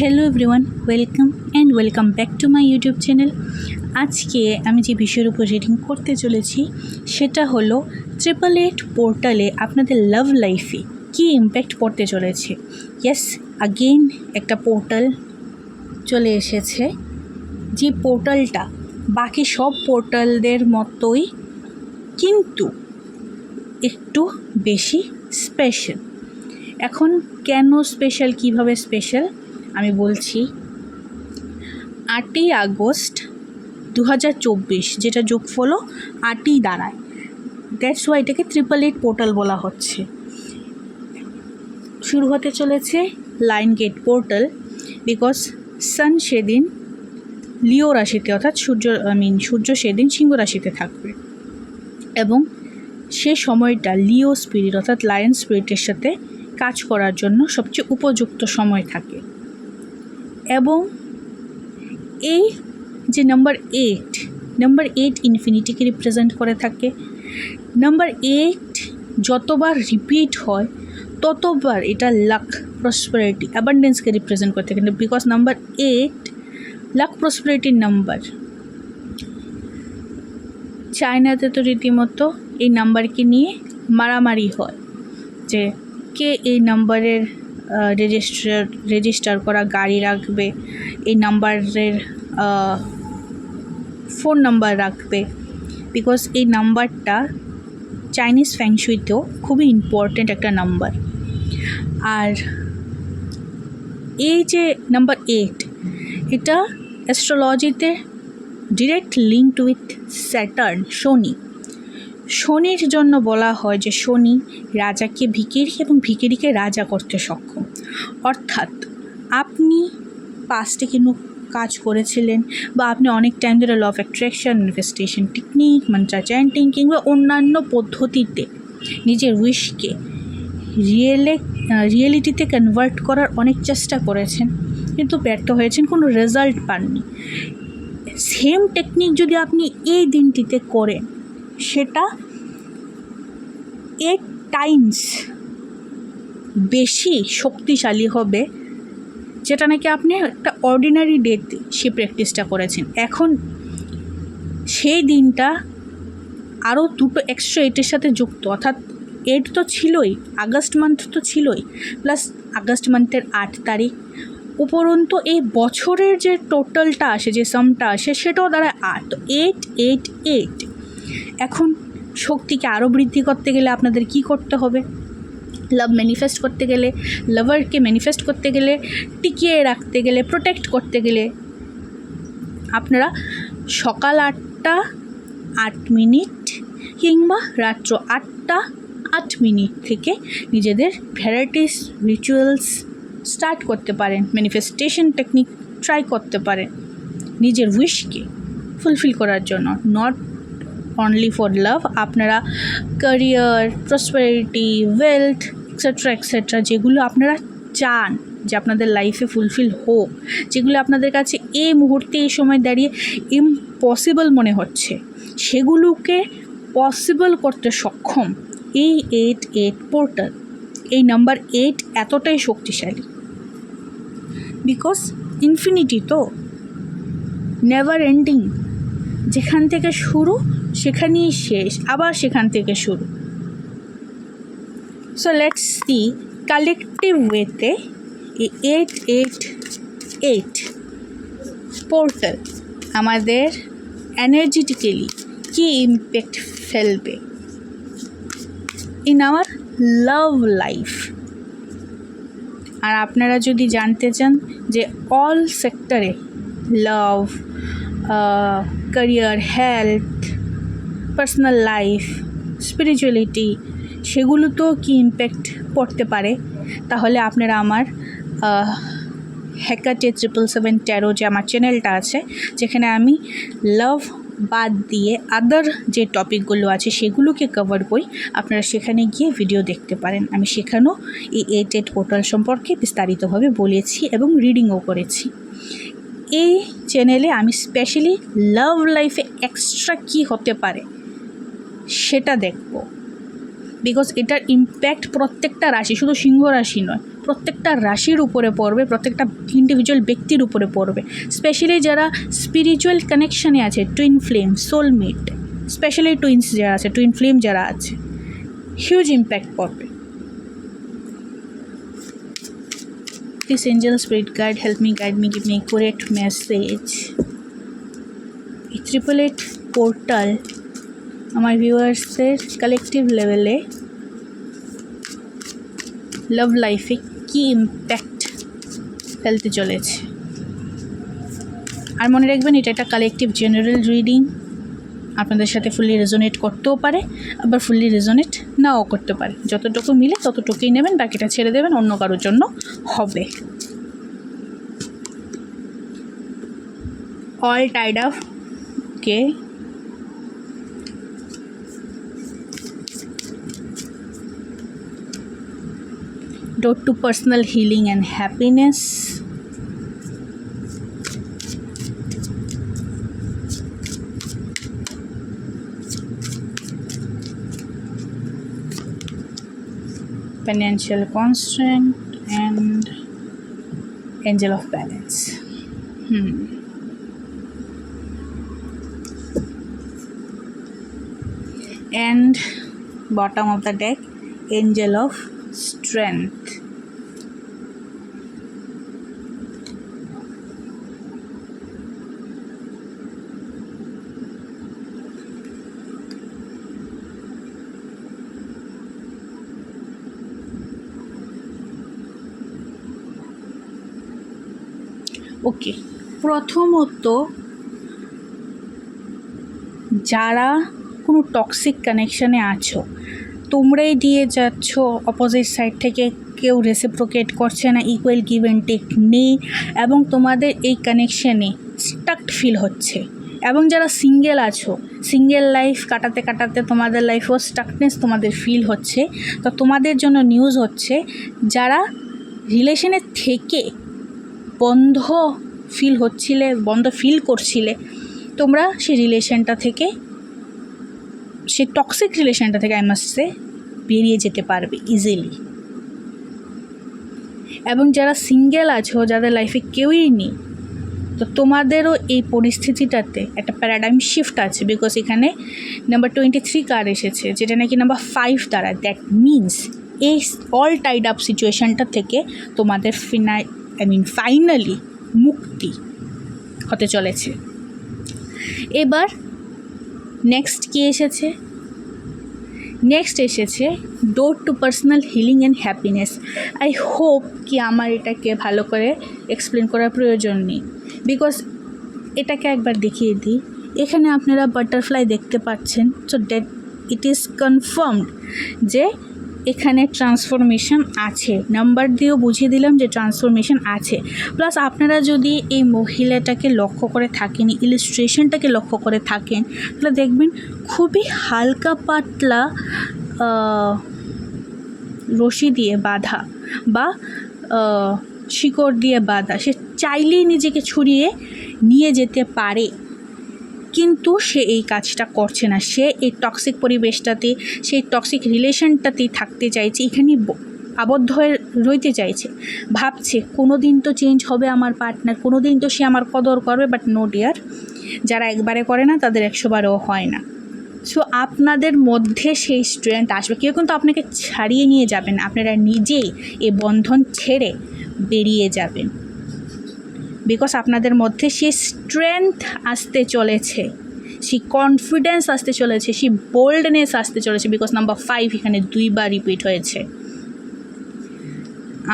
Hello everyone welcome and welcome back to my YouTube channel আজকে আমি যে বিষয়ের উপর রিডিং করতে চলেছি, সেটা হলো ট্রিপল এইট পোর্টালে আপনাদের লাভ লাইফে কী ইম্প্যাক্ট পড়তে চলেছে। ইয়েস আগেইন একটা পোর্টাল চলে এসেছে। যে পোর্টালটা বাকি সব পোর্টালদের মতোই, কিন্তু একটু বেশি স্পেশাল এখন কেন স্পেশাল কীভাবে স্পেশাল আমি বলছি, আটই আগস্ট দু হাজার চব্বিশ, যেটা যোগফল আটই দাঁড়ায়। দ্যাটস ওয়াই এটাকে ট্রিপল এইট পোর্টাল বলা হচ্ছে। শুরু হতে চলেছে lion gate portal because sun সেদিন লিও রাশিতে, অর্থাৎ সূর্য আই মিন সূর্য সেদিন সিংহ রাশিতে থাকবে। এবং সে সময়টা লিও স্পিরিট অর্থাৎ লায়ন স্পিরিটের সাথে কাজ করার জন্য সবচেয়ে উপযুক্ত সময় থাকে। এবং এই যে নাম্বার এইট নাম্বার এইট ইনফিনিটিকে রিপ্রেজেন্ট করে থাকে। নাম্বার এইট যতবার রিপিট হয়, ততবার এটা লাক প্রসপারিটি অ্যাবান্ডেন্সকে রিপ্রেজেন্ট করে থাকে। বিকজ নাম্বার এইট লাক প্রসপারিটির নাম্বার চায়নাতে তো রীতিমতো এই নাম্বারকে নিয়ে মারামারি হয়। যে কে এই নাম্বারের রেজিস্টার রেজিস্টার করা গাড়ি রাখবে, এই নাম্বারের ফোন নাম্বার রাখবে। বিকজ এই নাম্বারটা চাইনিজ ফ্যাংশুইতেও খুবই ইম্পর্ট্যান্ট একটা নাম্বার আর এই যে নাম্বার এইট এটা অ্যাস্ট্রোলজিতে direct linked with Saturn Shani শনির জন্য বলা হয় যে শনি রাজাকে ভিকিরি এবং ভিকিরিকে রাজা করতে সক্ষম। অর্থাৎ আপনি পাস্টে কিন্তু কাজ করেছিলেন বা আপনি অনেক টাইম ধরে law of attraction manifestation technique mantra chanting কিংবা অন্যান্য পদ্ধতিতে নিজের উইশকে রিয়েলে রিয়েলিটিতে কনভার্ট করার অনেক চেষ্টা করেছেন, কিন্তু ব্যর্থ হয়েছেন, কোনো রেজাল্ট পাননি। সেম টেকনিক যদি আপনি এই দিনটিতে করেন সেটা এইট টাইমস বেশি শক্তিশালী হবে, যেটা নাকি আপনি একটা অর্ডিনারি ডেতে সে প্র্যাকটিসটা করেছেন। এখন সেই দিনটা আরও দুটো এক্সট্রা এইটের সাথে যুক্ত, অর্থাৎ এইট তো ছিলই, আগস্ট মান্থ তো ছিলই প্লাস আগস্ট মান্থের আট তারিখ। উপরন্তু এই বছরের যে টোটালটা আসে, যে সামটা আসে, সেটাও দ্বারা আট এইট এইট এইট এখন শক্তিকে আরও বৃদ্ধি করতে গেলে আপনাদের কি করতে হবে? লাভ ম্যানিফেস্ট করতে গেলে লাভারকে ম্যানিফেস্ট করতে গেলে, টিকিয়ে রাখতে গেলে প্রোটেক্ট করতে গেলে আপনারা সকাল আটটা আট মিনিট কিংবা রাত্র আটটা আট মিনিট থেকে নিজেদের ভ্যারাইটিস রিচুয়ালস স্টার্ট করতে পারেন ম্যানিফেস্টেশন টেকনিক ট্রাই করতে পারেন নিজের উইশকে ফুলফিল করার জন্য নট অনলি ফর লাভ আপনারা career prosperity wealth etcetera etcetera যেগুলো আপনারা চান যে আপনাদের লাইফে ফুলফিল হোক, যেগুলো আপনাদের কাছে এই মুহূর্তে, এই সময় দাঁড়িয়ে ইম্পসিবল মনে হচ্ছে, সেগুলোকে পসিবল করতে সক্ষম এই এইট এইট পোর্টাল এই নাম্বার এইট এতটাই শক্তিশালী। বিকজ ইনফিনিটি তো নেভার এন্ডিং যেখান থেকে শুরু সেখানেই শেষ, আবার সেখান থেকে শুরু। সো লেটস সি কালেকটিভ ওয়েতে এই এইট এইট এইট পোর্টাল আমাদের এনার্জেটিক্যালি কী ইম্প্যাক্ট ফেলবে? ইন আওয়ার লাভ লাইফ আর আপনারা যদি জানতে চান যে অল সেক্টরে love career health personal life spirituality সেগুলোতেও কী ইম্প্যাক্ট পড়তে পারে? তাহলে আপনারা আমার হ্যাকাটে ট্রিপল সেভেন ট্যারো যে আমার চ্যানেলটা আছে, যেখানে আমি লাভ বাদ দিয়ে আদার যে টপিকগুলো আছে সেগুলোকে কভার করি, আপনারা সেখানে গিয়ে ভিডিও দেখতে পারেন। আমি সেখানেও এই এইট পোর্টাল সম্পর্কে বিস্তারিতভাবে বলেছি এবং রিডিংও করেছি। এই চ্যানেলে আমি স্পেশালি লাভ লাইফে এক্সট্রা কী হতে পারে? সেটা দেখব। বিকজ এটার ইম্প্যাক্ট প্রত্যেকটা রাশি, শুধু সিংহ রাশি নয়, প্রত্যেকটা রাশির উপরে পড়বে, প্রত্যেকটা ইন্ডিভিজুয়াল ব্যক্তির উপরে পড়বে। স্পেশালি যারা স্পিরিচুয়াল কানেকশানে আছে twin flame soulmate specially twins যারা আছে টুইন ফ্লেম যারা আছে হিউজ ইম্প্যাক্ট পড়বে। Angel spirit, guide, help me, guide me, give me accurate message এই ট্রিপল এইট পোর্টাল আমার ভিউয়ার্সের কালেকটিভ লেভেলে লাভ লাইফে কী ইম্প্যাক্ট ফেলতে চলেছে? আর মনে রাখবেন, এটা একটা কালেকটিভ জেনারেল রিডিং আপনাদের সাথে ফুললি রেজোনেট করতেও পারে, আবার ফুললি রেজোনেট নাও করতে পারে। যতটুকু মিলে ততটুকুই নেবেন, বাকিটা ছেড়ে দেবেন, অন্য কারোর জন্য হবে। All tied up okay door to personal healing and happiness. Financial constraint and angel of balance. Hmm. And bottom of the deck angel of strength okay. প্রথমত, যারা কোনো টক্সিক কানেকশানে আছো, তোমরাই দিয়ে যাচ্ছ অপোজিট সাইড থেকে, কেউ রেসিপ্রোকেট করছে না ইকুয়াল গিভ অ্যান্ড টেক নেই, এবং তোমাদের এই কানেকশানে স্টাকড ফিল হচ্ছে। এবং যারা সিঙ্গেল আছো সিঙ্গেল লাইফ কাটাতে কাটাতে তোমাদের লাইফেও স্টাকনেস তোমাদের ফিল হচ্ছে। তো তোমাদের জন্য নিউজ হচ্ছে, যারা রিলেশনের থেকে বন্ধ ফিল হচ্ছিলে, বন্ধ ফিল করছিলে, তোমরা সেই রিলেশনটা থেকে, সেই টক্সিক রিলেশনটা থেকে আইমাসে বেরিয়ে যেতে পারবে ইজিলি এবং যারা সিঙ্গেল আছো, যাদের লাইফে কেউই নেই, তো তোমাদেরও এই পরিস্থিতিটাতে একটা প্যারাডাইম শিফট আছে বিকজ এখানে নাম্বার টোয়েন্টি থ্রি কার এসেছে, যেটা নাকি নাম্বার ফাইভ দ্বারা দ্যাট মিনস এই অল টাইড আপ সিচুয়েশানটা থেকে তোমাদের ফিনাই আই মিন ফাইনালি মুক্তি হতে চলেছে। এবার নেক্সট কি এসেছে? নেক্সট এসেছে door to personal healing and happiness I hope কি আমার এটাকে ভালো করে এক্সপ্লেন করার প্রয়োজন নেই। বিকজ এটাকে একবার দেখিয়ে দিই। এখানে আপনারা বাটারফ্লাই দেখতে পাচ্ছেন। So that it is confirmed যে এখানে ট্রান্সফরমেশন আছে। নাম্বার দিয়েও বুঝিয়ে দিলাম যে ট্রান্সফরমেশন আছে। প্লাস আপনারা যদি এই মহিলাটাকে লক্ষ্য করে থাকেন ইলিস্ট্রেশনটাকে লক্ষ্য করে থাকেন, তাহলে দেখবেন খুবই হালকা পাতলা রশি দিয়ে বাঁধা বা শিকড় দিয়ে বাঁধা। সে চাইলেই নিজেকে ছড়িয়ে নিয়ে যেতে পারে। কিন্তু সে এই কাজটা করছে না। সে এই টক্সিক পরিবেশটাতে, সেই টক্সিক রিলেশনটাতেই থাকতে চাইছে, এখানে আবদ্ধ হয়ে রইতে চাইছে। ভাবছে কোনো দিন তো চেঞ্জ হবে আমার পার্টনার কোনো দিন তো সে আমার কদর করবে বাট নো ডিয়ার যারা একবারে করে না, তাদের একশোবারও হয় না। সো আপনাদের মধ্যে সেই স্ট্রেংথ আসবে। কেউ কিন্তু আপনাকে ছাড়িয়ে নিয়ে যাবেন আপনারা নিজেই এ বন্ধন ছেড়ে বেরিয়ে যাবেন। বিকজ আপনাদের মধ্যে সেই স্ট্রেংথ আসতে চলেছে, সেই কনফিডেন্স আসতে চলেছে, সেই বোল্ডনেস আসতে চলেছে বিকজ নাম্বার ফাইভ এখানে দুইবার রিপিট হয়েছে।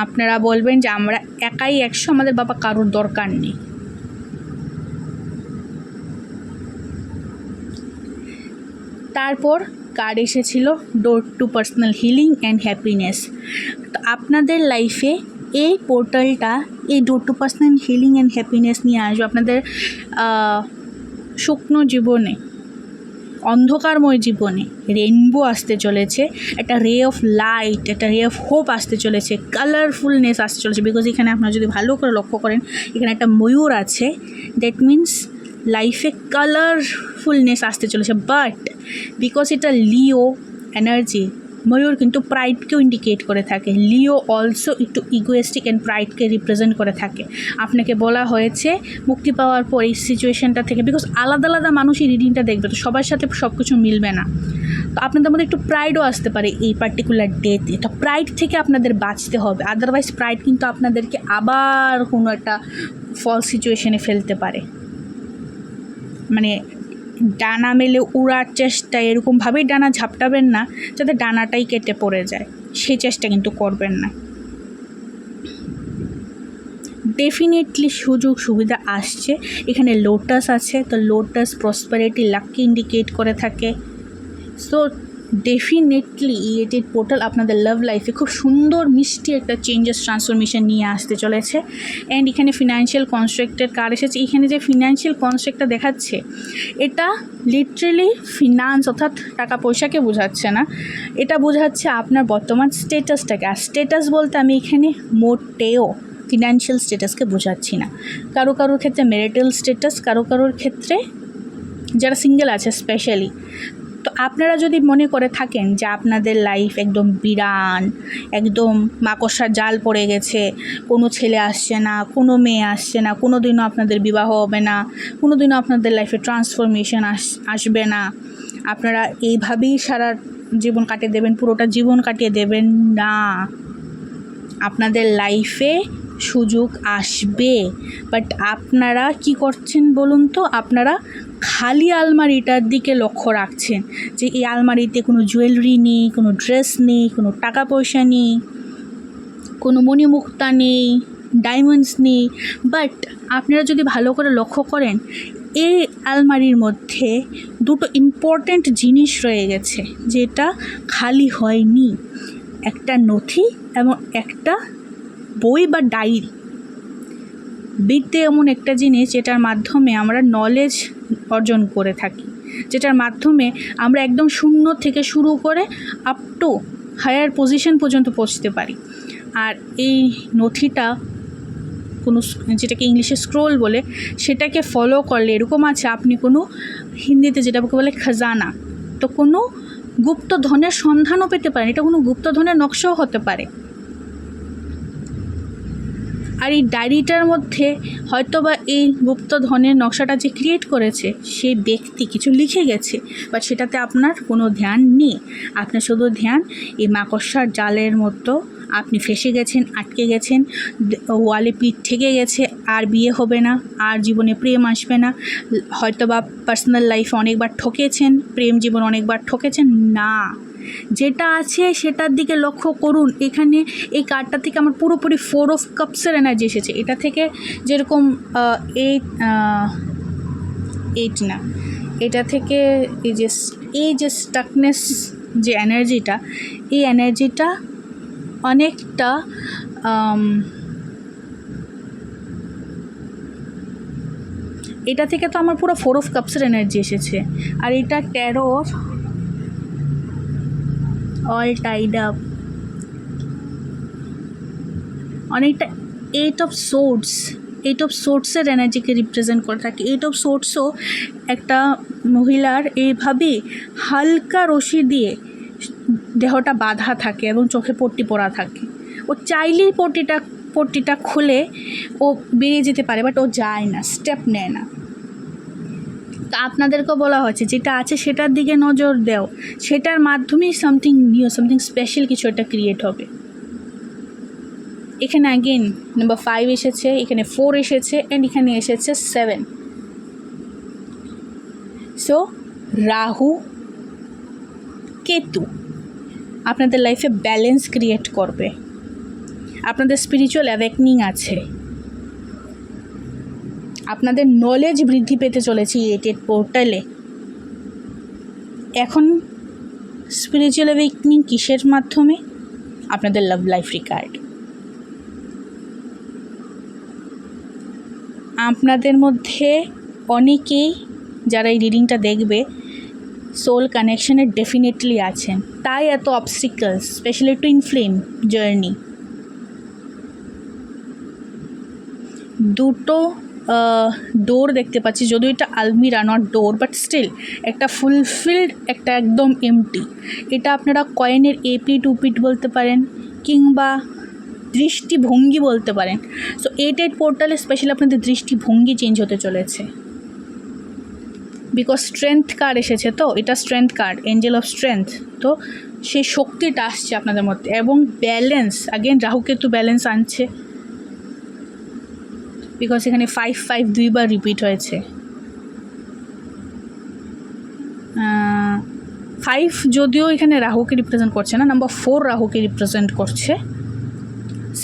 আপনারা বলবেন যে আমরা একাই একশো, আমাদের বাবা কারোর দরকার নেই। তারপর কার্ড এসেছিল door to personal healing and happiness তো আপনাদের লাইফে এই পোর্টালটা এই door to personal healing and happiness নিয়ে আসবে আপনাদের শুকনো জীবনে, অন্ধকারময় জীবনে রেনবো আসতে চলেছে, একটা রে অফ লাইট একটা রে অফ হোপ আসতে চলেছে কালারফুলনেস আসতে চলেছে বিকজ এখানে আপনারা যদি ভালো করে লক্ষ্য করেন, এখানে একটা ময়ূর আছে দ্যাট মিন্স লাইফে কালারফুলনেস আসতে চলেছে বাট বিকজ এটা লিও এনার্জি ময়ূর কিন্তু প্রাইডকেও ইন্ডিকেট করে থাকে। লিও অলসো একটু ইগোয়েস্টিক অ্যান্ড প্রাইডকে রিপ্রেজেন্ট করে থাকে। আপনাকে বলা হয়েছে, মুক্তি পাওয়ার পর এই সিচুয়েশনটা থেকে বিকজ আলাদা আলাদা মানুষ এই রিডিংটা দেখবে, তো সবার সাথে সব কিছু মিলবে না। তো আপনাদের মধ্যে একটু প্রাইডও আসতে পারে এই পার্টিকুলার ডেতে এটা প্রাইড থেকে আপনাদের বাঁচতে হবে আদারওয়াইজ প্রাইড কিন্তু আপনাদেরকে আবার কোনো একটা ফল সিচুয়েশনে ফেলতে পারে। মানে ডানা মেলে উড়ার চেষ্টা, এরকমভাবেই ডানা ঝাপটাবেন না যাতে ডানাটাই কেটে পড়ে যায়। সেই চেষ্টা কিন্তু করবেন না। ডেফিনেটলি সুযোগ সুবিধা আসছে। এখানে লোটাস আছে। তো লোটাস প্রসপারিটি লাককে ইন্ডিকেট করে থাকে। সো ডেফিনেটলি ইয়েটেড পোর্টাল আপনাদের লাভ লাইফে খুব সুন্দর, মিষ্টি একটা চেঞ্জেস ট্রান্সফরমেশন নিয়ে আসতে চলেছে। অ্যান্ড এখানে ফিনান্সিয়াল কনস্ট্রাক্টের কার এসেছে। এখানে যে ফিনান্সিয়াল কনস্ট্রাক্টটা দেখাচ্ছে, এটা লিটারেলি ফিনান্স অর্থাৎ টাকা পয়সাকে বোঝাচ্ছে না। এটা বোঝাচ্ছে আপনার বর্তমান স্টেটাসটাকে আর স্টেটাস বলতে আমি এখানে মোটেও ফিনান্সিয়াল স্টেটাসকে বোঝাচ্ছি না। কারও কারোর ক্ষেত্রে ম্যারিটাল স্টেটাস কারও কারোর ক্ষেত্রে যারা সিঙ্গেল আছে স্পেশালি তো আপনারা যদি মনে করে থাকেন যে আপনাদের লাইফ একদম বিরান, একদম মাকড়সার জাল পড়ে গেছে, কোনো ছেলে আসছে না, কোনো মেয়ে আসছে না কোনো দিনও আপনাদের বিবাহ হবে না কোনো দিনও আপনাদের লাইফে ট্রান্সফরমেশন আস, আসবে না, আপনারা এইভাবেই সারা জীবন কাটিয়ে দেবেন, পুরোটা জীবন কাটিয়ে দেবেন, না। আপনাদের লাইফে সুযোগ আসবে বাট আপনারা কি করছেন বলুন তো? আপনারা খালি আলমারিটার দিকে লক্ষ্য রাখছেন যে এই আলমারিতে কোনো জুয়েলারি নেই, কোনো ড্রেস নেই, কোনো টাকা পয়সা নেই, কোনো মণিমুক্তা নেই, ডায়মন্ডস নেই। বাট আপনারা যদি ভালো করে লক্ষ্য করেন, এই আলমারির মধ্যে দুটো ইম্পর্ট্যান্ট জিনিস রয়ে গেছে যেটা খালি হয়নি। একটা নথি এবং একটা বই বা ডায়েরি বিদ্যে এমন একটা জিনিস যেটার মাধ্যমে আমরা নলেজ অর্জন করে থাকি, যেটার মাধ্যমে আমরা একদম শূন্য থেকে শুরু করে আপ টু হায়ার পজিশন পর্যন্ত পৌঁছতে পারি। আর এই নথিটা কোনো যেটাকে ইংলিশে স্ক্রোল বলে, সেটাকে ফলো করলে এরকম আছে, আপনি কোনো হিন্দিতে যেটাকে বলে খাজানা, তো কোনো গুপ্ত ধনের সন্ধানও পেতে পারেন। এটা কোনো গুপ্ত ধনের নকশাও হতে পারে। আর এই ডায়েরিটার মধ্যে হয়তোবা এই গুপ্ত ধনের নকশাটা যে ক্রিয়েট করেছে সেই ব্যক্তি কিছু লিখে গেছে বাট সেটাতে আপনার কোনো ধ্যান নেই। আপনার শুধু ধ্যান, এই মাকড়সার জালের মতো আপনি ফেসে গেছেন, আটকে গেছেন, ওয়ালে পিঠ ঠেকে গেছে, আর বিয়ে হবে না, আর জীবনে প্রেম আসবে না। হয়তোবা পার্সোনাল লাইফে অনেকবার ঠকেছেন, প্রেম জীবন অনেকবার ঠকেছেন, না। যেটা আছে সেটার দিকে লক্ষ্য করুন। এখানে এই কার্ডটা থেকে আমার পুরোপুরি ফোর অফ কাপসের এনার্জি এসেছে। এটা থেকে যেরকম এইট এইট না, এটা থেকে এই যে এই যে স্টাকনেস যে এনার্জিটা এই এনার্জিটা অনেকটা এটা থেকে তো আমার পুরো ফোর অফ কাপসের এনার্জি এসেছে। আর এটা ট্যারোর অল টাইড আপ অনেকটা eight of swords eight of সোর্টসের এনার্জিকে রিপ্রেজেন্ট করে থাকে। এইট অফ সোর্টসও একটা মহিলার এইভাবে হালকা রশি দিয়ে দেহটা বাঁধা থাকে এবং চোখে পট্টি পরা থাকে। ও চাইলেই পট্টিটা পট্টিটা খুলে ও বেরিয়ে যেতে পারে বাট ও যায় না স্টেপ নেয় না। আপনাদেরকেও বলা হয়েছে, যেটা আছে সেটার দিকে নজর দেও। সেটার মাধ্যমেই সামথিং নিউ সামথিং স্পেশাল কিছু একটা ক্রিয়েট হবে। এখানে অ্যাগেন নাম্বার ফাইভ এসেছে, এখানে ফোর এসেছে অ্যান্ড এখানে এসেছে সেভেন সো রাহু, কেতু আপনাদের লাইফে ব্যালেন্স ক্রিয়েট করবে। আপনাদের স্পিরিচুয়াল অ্যাওয়েকনিং আছে। আপনাদের নলেজ বৃদ্ধি পেতে চলেছে এই এটেড পোর্টালে এখন স্পিরিচুয়াল অ্যাওয়েকনিং কিসের মাধ্যমে? আপনাদের লাভ লাইফ রিকার্ড আপনাদের মধ্যে অনেকেই যারা এই রিডিংটা দেখবে সোল কানেকশনে ডেফিনেটলি আছেন। তাই এত obstacles specially twin flame journey দুটো ডোর দেখতে পাচ্ছি। যদিও এটা আলমিরা নট ডোর বাট স্টিল একটা ফুলফিলড একটা একদম এমটি এটা আপনারা কয়েনের এপিট উপিট বলতে পারেন, কিংবা দৃষ্টিভঙ্গি বলতে পারেন। সো এইট এইট পোর্টালে স্পেশালি আপনাদের দৃষ্টিভঙ্গি চেঞ্জ হতে চলেছে। বিকজ স্ট্রেংথ কার্ড এসেছে তো, এটা strength card angel of strength তো, সেই শক্তিটা আসছে আপনাদের মধ্যে, এবং ব্যালেন্স আগেন রাহুকেতু ব্যালেন্স আনছে। বিকজ এখানে ফাইভ ফাইভ দুইবার রিপিট হয়েছে। ফাইভ যদিও এখানে রাহুকে রিপ্রেজেন্ট করছে না নাম্বার ফোর রাহুকে রিপ্রেজেন্ট করছে।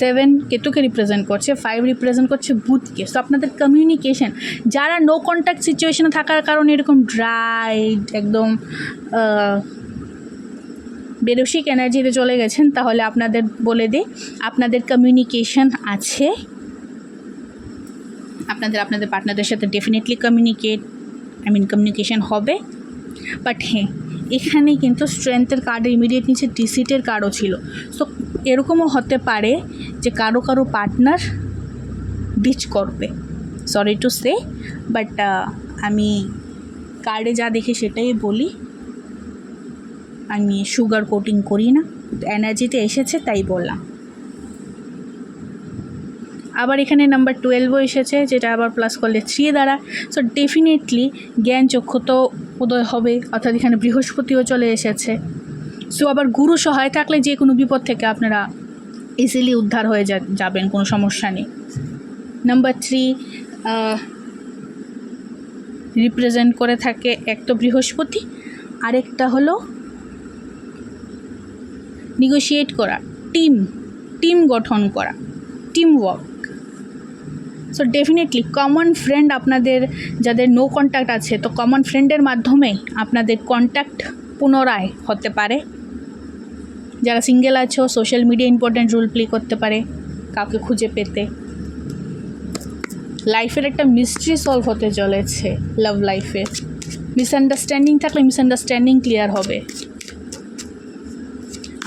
সেভেন কেতুকে রিপ্রেজেন্ট করছে ফাইভ রিপ্রেজেন্ট করছে বুথকে সো আপনাদের কমিউনিকেশন যারা নো কন্ট্যাক্ট সিচুয়েশনে থাকার কারণে এরকম ড্রাই একদম বেরসিক এনার্জিতে চলে গেছেন, তাহলে আপনাদের বলে দিই, আপনাদের কমিউনিকেশন আছে। আপনাদের আপনাদের পার্টনারদের সাথে definitely communicate I mean communication হবে। বাট হ্যাঁ এখানে কিন্তু স্ট্রেংথের কার্ডের ইমিডিয়েট নিচে ডিসিটের কার্ডও ছিল। সো এরকমও হতে পারে যে কারও কারও পার্টনার ডিচ করবে। সরি টু সে বাট আমি কার্ডে যা দেখি সেটাই বলি। আমি সুগার কোটিং করি না। এনার্জিতে এসেছে, তাই বললাম। আবার এখানে নাম্বার টুয়েলভও এসেছে, যেটা আবার প্লাস করলে থ্রি দ্বারা সো ডেফিনেটলি জ্ঞান চক্ষু তো উদয় হবে, অর্থাৎ এখানে বৃহস্পতিও চলে এসেছে। সো আবার গুরু সহায় থাকলে যে কোনো বিপদ থেকে আপনারা ইজিলি উদ্ধার হয়ে যাবেন, কোনো সমস্যা নেই। নাম্বার থ্রি রিপ্রেজেন্ট করে থাকে এক তো বৃহস্পতি, আরেকটা হলো নিগোশিয়েট করা টিম টিম গঠন করা team work so definitely common friend আপনাদের যাদের নো কন্ট্যাক্ট আছে, তো কমন ফ্রেন্ডের মাধ্যমে আপনাদের কন্ট্যাক্ট পুনরায় হতে পারে। যারা সিঙ্গেল আছো social media important role play করতে পারে কাউকে খুঁজে পেতে। লাইফের একটা মিস্ট্রি সলভ হতে চলেছে লাভ লাইফে মিসআন্ডারস্ট্যান্ডিং থাকলে মিসআন্ডারস্ট্যান্ডিং ক্লিয়ার হবে।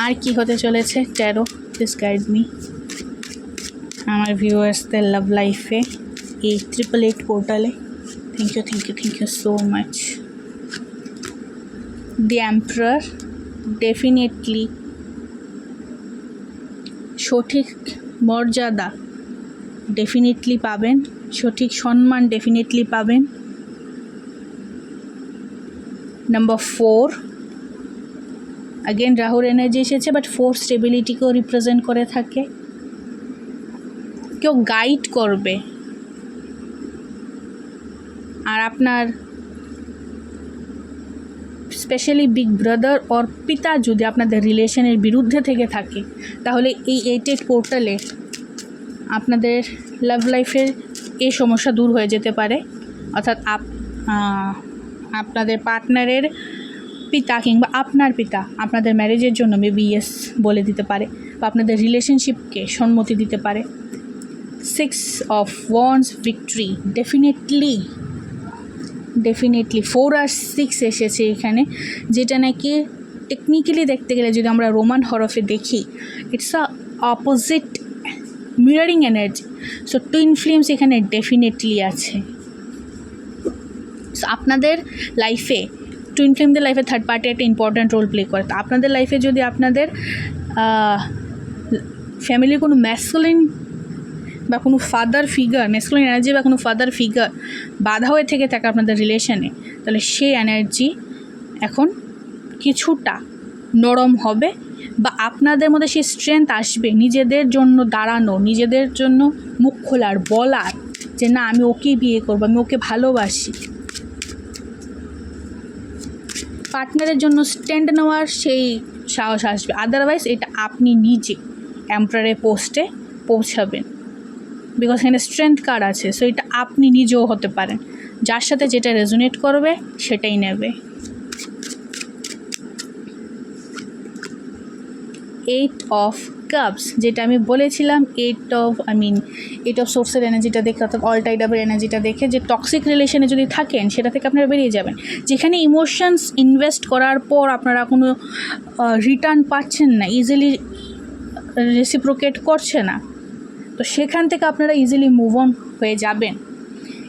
আর কি হতে চলেছে? ট্যারো প্লিজ গাইড মি আমার ভিউয়ার্সদের লাভ লাইফে এই ট্রিপল এইট পোর্টালে thank you thank you thank you so much the emperor definitely সঠিক মর্যাদা ডেফিনেটলি পাবেন, সঠিক সম্মান ডেফিনেটলি পাবেন। নাম্বার ফোর আগেন রাহুর এনার্জি এসেছে বাট ফোর স্টেবিলিটিকেও রিপ্রেজেন্ট করে থাকে। কেউ গাইড করবে। আর আপনার স্পেশালি বিগ ব্রাদার ওর পিতা যদি আপনাদের রিলেশনের বিরুদ্ধে থেকে থাকে, তাহলে এই এইট এইট পোর্টালে আপনাদের লাভ লাইফের এই সমস্যা দূর হয়ে যেতে পারে। অর্থাৎ আপ আপনাদের পার্টনারের পিতা কিংবা আপনার পিতা আপনাদের ম্যারেজের জন্য মেবি ইয়েস বলে দিতে পারে বা আপনাদের রিলেশনশিপকে সম্মতি দিতে পারে। Six of wands victory definitely definitely four R six এসেছে এখানে যেটা নাকি টেকনিক্যালি দেখতে গেলে যদি আমরা রোমান হরফে দেখি it's a opposite mirroring energy so twin flames এখানে ডেফিনেটলি আছে। So, আপনাদের লাইফে টুইন ফ্লেমদের লাইফে থার্ড পার্টি একটা ইম্পর্ট্যান্ট রোল প্লে করে। তো আপনাদের লাইফে যদি আপনাদের ফ্যামিলির কোনো ম্যাসকুলিন বা কোনো ফাদার ফিগার ম্যাসকুলিন এনার্জি বা কোনো ফাদার ফিগার বাধা হয়ে থেকে থাকে আপনাদের রিলেশনে তাহলে সেই এনার্জি এখন কিছুটা নরম হবে বা আপনাদের মধ্যে সেই স্ট্রেংথ আসবে, নিজেদের জন্য দাঁড়ানো, নিজেদের জন্য মুখ খোলার, বলার যে না, আমি ওকেই বিয়ে করব, আমি ওকে ভালোবাসি। পার্টনারের জন্য স্ট্যান্ড নেওয়ার সেই সাহস আসবে। আদারওয়াইজ এটা আপনি নিজে এম্পায়ারের পোস্টে পৌঁছাবেন। বিকজ এখানে স্ট্রেংথ কার্ড আছে সো এটা আপনি নিজেও হতে পারেন। যার সাথে যেটা রেজোনেট করবে, সেটাই নেবে। এইট অফ কাপস যেটা আমি বলেছিলাম eight of I mean eight of সোর্সের এনার্জিটা দেখে, অর্থাৎ অল টাইডাবের এনার্জিটা দেখে, যে টক্সিক রিলেশনে যদি থাকেন, সেটা থেকে আপনারা বেরিয়ে যাবেন। যেখানে ইমোশনস ইনভেস্ট করার পর আপনারা কোনো রিটার্ন পাচ্ছেন না ইজিলি রেসিপ্রোকেট করছে না। তো সেখান থেকে আপনারা ইজিলি মুভ অন হয়ে যাবেন।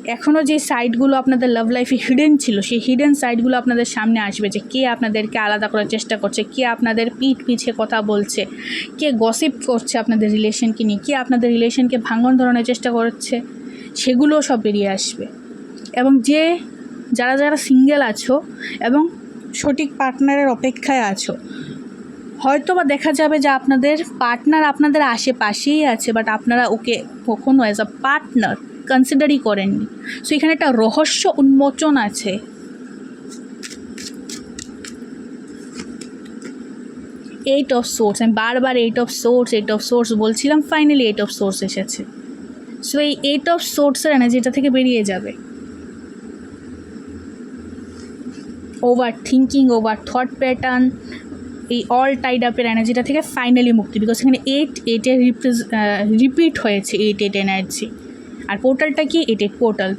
এখনও যে সাইডগুলো আপনাদের লাভ লাইফে হিডেন ছিল, সেই হিডেন সাইডগুলো আপনাদের সামনে আসবে যে কে আপনাদেরকে আলাদা করার চেষ্টা করছে, কে আপনাদের পিঠ পিছে কথা বলছে, কে গসিপ করছে আপনাদের রিলেশনকে নিয়ে, কে আপনাদের রিলেশনকে ভাঙন ধরনের চেষ্টা করছে সেগুলোও সব বেরিয়ে আসবে। এবং যে, যারা যারা সিঙ্গেল আছো এবং সঠিক পার্টনারের অপেক্ষায় আছো হয়তো বা দেখা যাবে যে আপনাদের পার্টনার আপনাদের আশেপাশেই আছে বাট আপনারা ওকে কখনো অ্যাজ আ পার্টনার কনসিডারই করেননি। সো এখানে একটা রহস্য উন্মোচন আছে। এইট অফ সোর্স আমি বারবার eight of swords eight of swords বলছিলাম ফাইনালি এইট অফ সোর্স এসেছে। সো এই এইট অফ সোর্সের এনার্জিটা থেকে বেরিয়ে যাবে। Over thinking over thought pattern এই অল টাইড আপের এনার্জিটা থেকে ফাইনালি মুক্তি বিকজ এখানে এইট এইটের রিপিট হয়েছে এইট এইট এনার্জি আর পোর্টালটা কি? Eight eight portal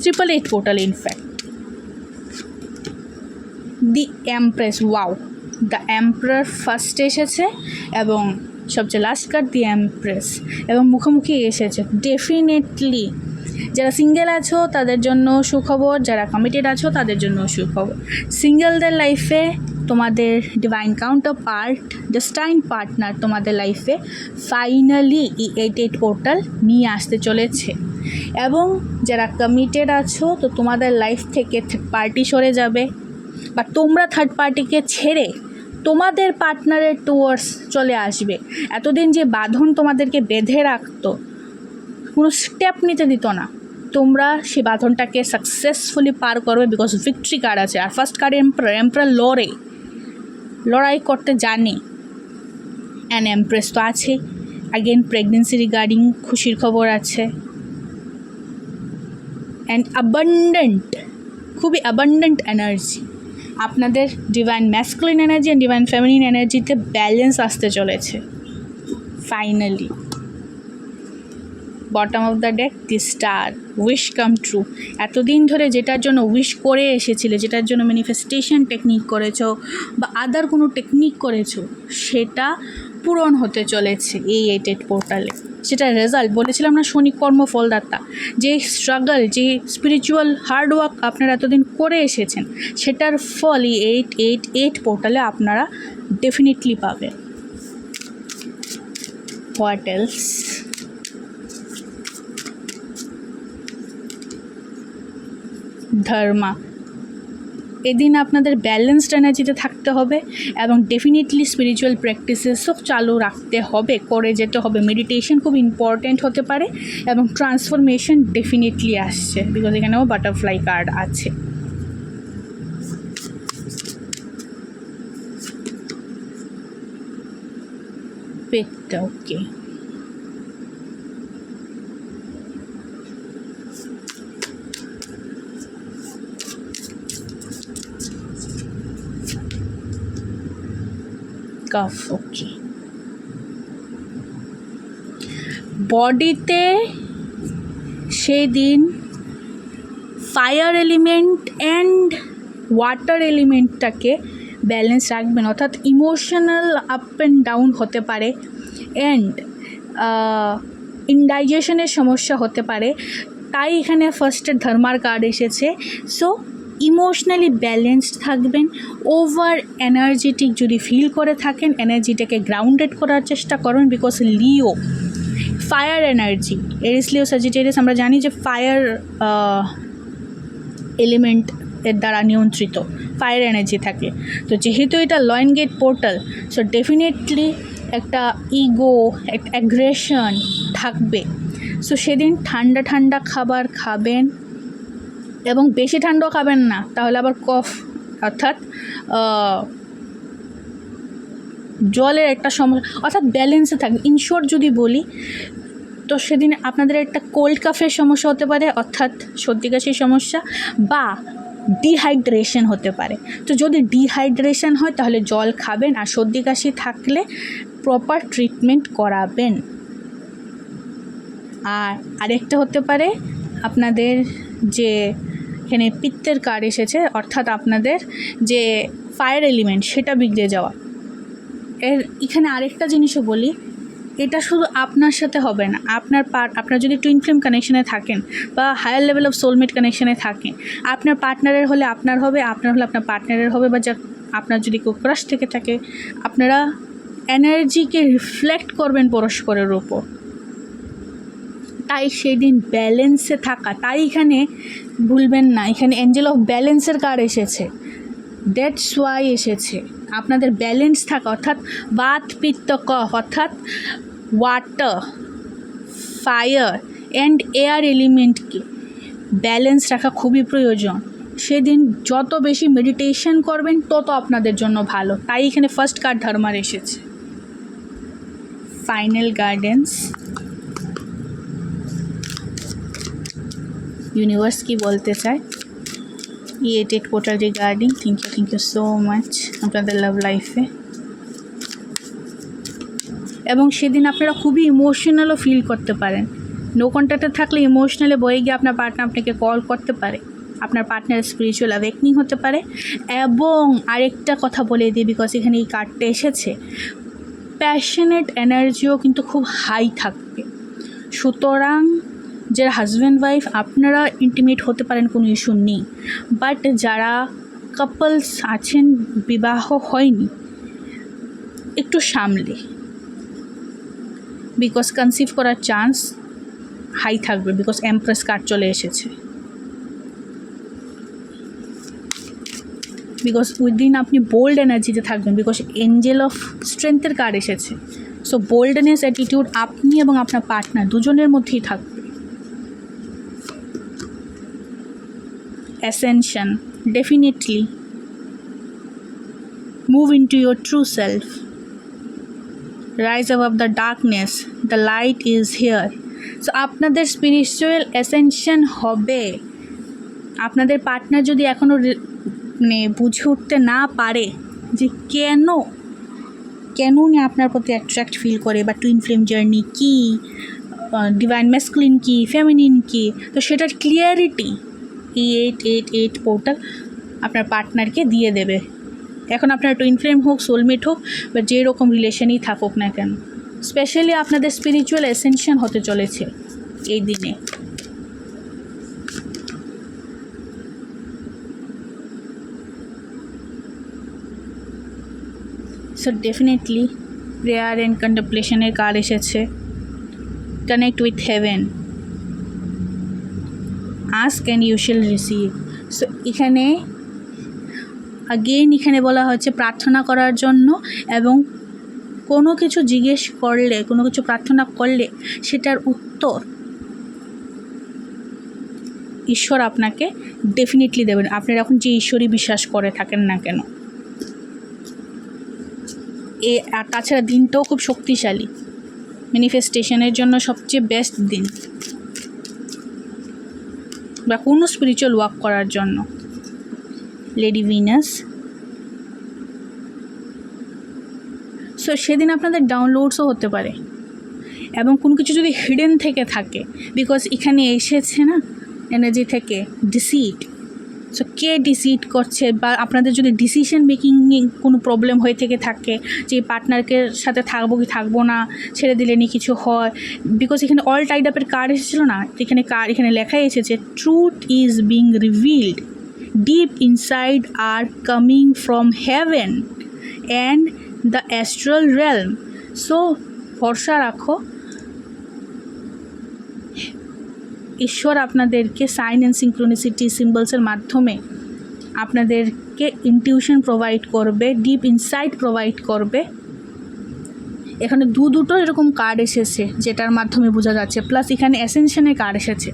triple eight portal in fact the empress wow the emperor first এসেছে এবং সবচেয়ে লাস্ট কার্ড দি এমপ্রেস এবং মুখোমুখি এসেছে ডেফিনেটলি যারা সিঙ্গেল আছো, তাদের জন্য সুখবর, যারা কমিটেড আছো, তাদের জন্য সুখবর. সিঙ্গেলদের লাইফে তোমাদের divine counterpart destined partner তোমাদের লাইফে ফাইনালি এইট এইট পোর্টাল নিয়ে আসতে চলেছে। এবং যারা কমিটেড আছো, তো তোমাদের লাইফ থেকে থার্ড পার্টি সরে যাবে। বা তোমরা থার্ড পার্টিকে ছেড়ে তোমাদের পার্টনারের টুয়ার্ডস চলে আসবে। এতদিন যে বাঁধন তোমাদেরকে বেঁধে রাখতো, কোনো স্টেপ নিতে দিত না। তোমরা সেই বাঁধনটাকে সাকসেসফুলি পার করবে বিকজ ভিক্টরি কার্ড আছে। আর ফার্স্ট কার্ড এম্পার এম্পার লড়ে লড়াই করতে জানে। অ্যান এমপ্রেস তো আছে। অ্যাগেন প্রেগনেন্সি রিগার্ডিং খুশির খবর আছে। অ্যান্ড অ্যাবান্ডেন্ট খুবই অ্যাবান্ডেন্ট এনার্জি আপনাদের divine masculine energy and divine feminine এনার্জিতে balance আসতে চলেছে। Finally bottom of the deck the star wish come true এতদিন ধরে যেটার জন্য উইশ করে এসেছিলে, যেটার জন্য ম্যানিফেস্টেশন টেকনিক করেছ বা আদার কোনো টেকনিক করেছ, সেটা পূরণ হতে চলেছে এই এইট এইট পোর্টালে সেটা রেজাল্ট বলেছিলাম না শনি কর্ম ফলদাতা। যে স্ট্রাগল যে স্পিরিচুয়াল হার্ডওয়ার্ক আপনারা এতদিন করে এসেছেন, সেটার ফল এই এইট এইট এইট পোর্টালে আপনারা ডেফিনেটলি পাবেন। What else dharma. এদিন আপনাদের ব্যালেন্সড এনার্জিতে থাকতে হবে এবং ডেফিনেটলি স্পিরিচুয়াল প্র্যাকটিসেসও চালু রাখতে হবে, করে যেতে হবে। মেডিটেশন খুব ইম্পর্ট্যান্ট হতে পারে এবং ট্রান্সফরমেশন ডেফিনেটলি আসছে বিকজ এখানেও বাটারফ্লাই কার্ড আছে। পেটটা ওকে কাফ ওকে বডিতে সেই দিন ফায়ার এলিমেন্ট অ্যান্ড ওয়াটার এলিমেন্টটাকে ব্যালেন্স রাখবেন, অর্থাৎ ইমোশনাল আপ অ্যান্ড ডাউন হতে পারে অ্যান্ড ইনডাইজেশনের সমস্যা হতে পারে। তাই এখানে ফার্স্টে ধর্মার কার্ড এসেছে। সো ইমোশনালি ব্যালেন্সড থাকবেন ওভার এনার্জেটিক যদি ফিল করে থাকেন এনার্জিটাকে গ্রাউন্ডেড করার চেষ্টা করবেন because Leo fire energy Aries Leo আমরা জানি যে ফায়ার এলিমেন্ট এর দ্বারা নিয়ন্ত্রিত ফায়ার এনার্জি থাকে। তো যেহেতু এটা lion gate portal so definitely একটা ইগো একটা অ্যাগ্রেশন থাকবে। সো সেদিন ঠান্ডা ঠান্ডা খাবার খাবেন এবং বেশি ঠান্ডাও খাবেন না, তাহলে আবার কফ অর্থাৎ জলের একটা সমস্যা অর্থাৎ ব্যালেন্সে থাকবে ইনশোর যদি বলি, তো সেদিন আপনাদের একটা কোল্ড কাফের সমস্যা হতে পারে, অর্থাৎ সর্দি কাশির সমস্যা, বা ডিহাইড্রেশন হতে পারে। তো যদি ডিহাইড্রেশন হয়, তাহলে জল খাবেন, আর সর্দি কাশি থাকলে প্রপার ট্রিটমেন্ট করাবেন। আর আরেকটা হতে পারে, আপনাদের যে এখানে পিত্তের কার এসেছে, অর্থাৎ আপনাদের যে ফায়ার এলিমেন্ট সেটা বিগড়ে যাওয়া। এর এখানে আরেকটা জিনিসও বলি, এটা শুধু আপনার সাথে হবে না, আপনার পার্ট আপনার যদি টুইন ফ্লেম কানেকশানে থাকেন বা হায়ার লেভেল অফ সোলমেট কানেকশানে থাকেন, আপনার পার্টনারের হলে আপনার হবে, আপনার হলে আপনার পার্টনারের হবে, বা যা আপনার যদি কেউ ক্রাশ থেকে থাকে, আপনারা এনার্জিকে রিফ্লেক্ট করবেন পরস্পরের ওপর তাই সেদিন ব্যালেন্সে থাকা, তাই এখানে ভুলবেন না। এখানে অ্যাঞ্জেল অফ ব্যালেন্সের কার এসেছে। দ্যাটস ওয়াই এসেছে। আপনাদের ব্যালেন্স থাকা, অর্থাৎ বাত পিত্ত কফ, অর্থাৎ ওয়াটার ফায়ার অ্যান্ড এয়ার এলিমেন্টকে ব্যালেন্স রাখা খুবই প্রয়োজন। সেদিন যত বেশি মেডিটেশন করবেন, তত আপনাদের জন্য ভালো। তাই এখানে ফার্স্ট কার্ড ধর্মার এসেছে। ফাইনাল গার্ডেন্স ইউনিভার্স কি বলতে চায়? Eight eight portal regarding thank you thank you so much আপনাদের লাভ লাইফে এবং সেদিন আপনারা খুবই ইমোশনালও ফিল করতে পারেন। নো কন্ট্যাক্টে থাকলে ইমোশনালে বয়ে গিয়ে আপনার পার্টনার আপনাকে কল করতে পারে। আপনার পার্টনার স্পিরিচুয়াল অ্যাওয়েকনিং হতে পারে। এবং আরেকটা কথা বলে দিই বিকজ এখানে এই কার্ডটা এসেছে। প্যাশনেট এনার্জিও কিন্তু খুব হাই থাকবে। সুতরাং যারা হাজব্যান্ড ওয়াইফ আপনারা ইন্টিমেট হতে পারেন, কোনো ইস্যু নেই। বাট যারা কাপলস আছেন, বিবাহ হয়নি, একটু সামলে। বিকজ কনসিভ করার চান্স হাই থাকবে বিকজ এমপ্রেস কার্ড চলে এসেছে। বিকজ উইদিন আপনি বোল্ড এনার্জিতে থাকবেন বিকজ এঞ্জেল অফ স্ট্রেংথের কার্ড এসেছে। সো বোল্ডনেস অ্যাটিটিউড আপনি এবং আপনার পার্টনার দুজনের মধ্যেই থাকবে। Ascension. Definitely. Move into your true self. Rise above the darkness. The light is here. So আপনাদের স্পিরিচুয়াল অ্যাসেনশন হবে। আপনাদের পার্টনার যদি এখনও মানে বুঝে উঠতে না পারে যে কেন কেন উনি আপনার প্রতি অ্যাট্রাক্ট ফিল করে বা টুইন ফ্লেম জার্নি কী ডিভাইন ম্যাসকুলিন কী ফেমিনিন কী, তো সেটার ক্লিয়ারিটি এই এইট এইট এইট পোর্টাল আপনার পার্টনারকে দিয়ে দেবে। এখন আপনার টুইন ফ্লেম হোক সোলমেট হোক, বা যে রকম রিলেশনই থাকুক না কেন। স্পেশালি আপনাদের স্পিরিচুয়াল এসেনশন হতে চলেছে এই দিনে। সো ডেফিনেটলি প্রেয়ার অ্যান্ড কন্টেম্পলেশনের কার্ড এসেছে। Connect with heaven ask and you shall receive so এখানে আগেন এখানে বলা হচ্ছে প্রার্থনা করার জন্য এবং কোনো কিছু জিজ্ঞেস করলে, কোনো কিছু প্রার্থনা করলে সেটার উত্তর ঈশ্বর আপনাকে ডেফিনেটলি দেবেন। আপনি এখন যে ঈশ্বরই বিশ্বাস করে থাকেন না কেন। এ, আর তাছাড়া দিনটাও খুব শক্তিশালী। ম্যানিফেস্টেশনের জন্য সবচেয়ে বেস্ট দিন। বা কোনো স্পিরিচুয়াল ওয়াক করার জন্য। লেডি ভিনাস সো সেদিন আপনাদের ডাউনলোডসও হতে পারে। এবং কোনো কিছু যদি হিডেন থেকে থাকে বিকজ এখানে এসেছে না এনার্জি থেকে ডিসিট সো কে ডিসিড করছে বা আপনাদের যদি ডিসিশন মেকিং কোনো প্রবলেম হয়ে থেকে থাকে, যে পার্টনারকে সাথে থাকব কি থাকব না, ছেড়ে দিলে নি কিছু হয়? বিকজ এখানে অল টাইড আপের কার্ড এসেছিল না? এখানে কার এখানে লেখাই এসেছে truth is being revealed deep inside R coming from heaven and the astral realm so ভরসা রাখো। ঈশ্বর আপনাদেরকে সাইন অ্যান্ড সিঙ্ক্রোনিসিটি সিম্বলসের মাধ্যমে আপনাদেরকে ইনটিউশন প্রোভাইড করবে ডিপ ইনসাইট প্রোভাইড করবে। এখানে দু দুটো এরকম কার্ড এসেছে যেটার মাধ্যমে বোঝা যাচ্ছে। প্লাস এখানে অ্যাসেনশনের কার্ড এসেছে।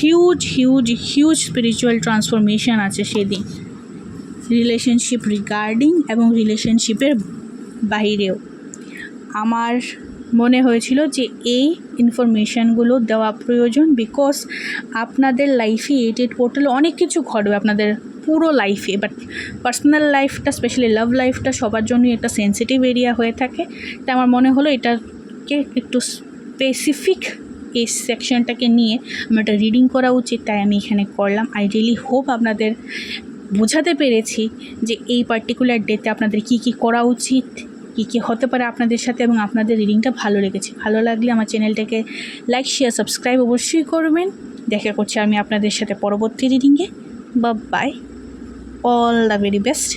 Huge huge huge spiritual transformation আছে সেদিন। রিলেশনশিপ রিগার্ডিং এবং রিলেশনশিপের বাইরেও। আমার মনে হয়েছিল যে এই ইনফরমেশানগুলো দেওয়া প্রয়োজন বিকজ আপনাদের লাইফে এইট পোর্টালে অনেক কিছু ঘটবে আপনাদের পুরো লাইফে বাট পার্সোনাল লাইফটা স্পেশালি লাভ লাইফটা সবার জন্যই একটা সেন্সিটিভ এরিয়া হয়ে থাকে। তাই আমার মনে হলো এটাকে একটু স্পেসিফিক এই সেকশনটাকে নিয়ে আমার একটা রিডিং করা উচিত, তাই আমি এখানে করলাম। আই রিয়েলি হোপ আপনাদের বোঝাতে পেরেছি যে এই পার্টিকুলার ডেতে আপনাদের কী কী করা উচিত। কী কী হতে পারে আপনাদের সাথে এবং আপনাদের রিডিংটা ভালো লেগেছে। ভালো লাগলে আমার চ্যানেলটাকে লাইক শেয়ার সাবস্ক্রাইব অবশ্যই করবেন। দেখা করছি আমি আপনাদের সাথে পরবর্তী রিডিংয়ে বা bye all the very best